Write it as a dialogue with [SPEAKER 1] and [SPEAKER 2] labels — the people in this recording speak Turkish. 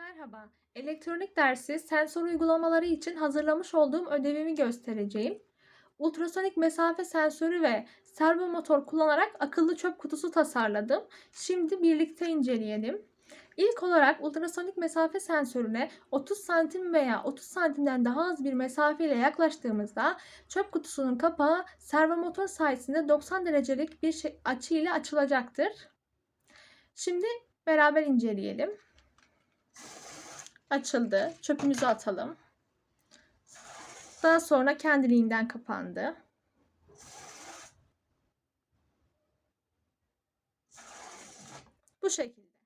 [SPEAKER 1] Merhaba. Elektronik dersi sensör uygulamaları için hazırlamış olduğum ödevimi göstereceğim. Ultrasonik mesafe sensörü ve servo motor kullanarak akıllı çöp kutusu tasarladım. Şimdi birlikte inceleyelim. İlk olarak ultrasonik mesafe sensörüne 30 santim veya 30 santimden daha az bir mesafe ile yaklaştığımızda çöp kutusunun kapağı servo motor sayesinde 90 derecelik bir şey- açı ile açılacaktır. Şimdi beraber inceleyelim açıldı. Çöpümüzü atalım. Daha sonra kendiliğinden kapandı. Bu şekilde.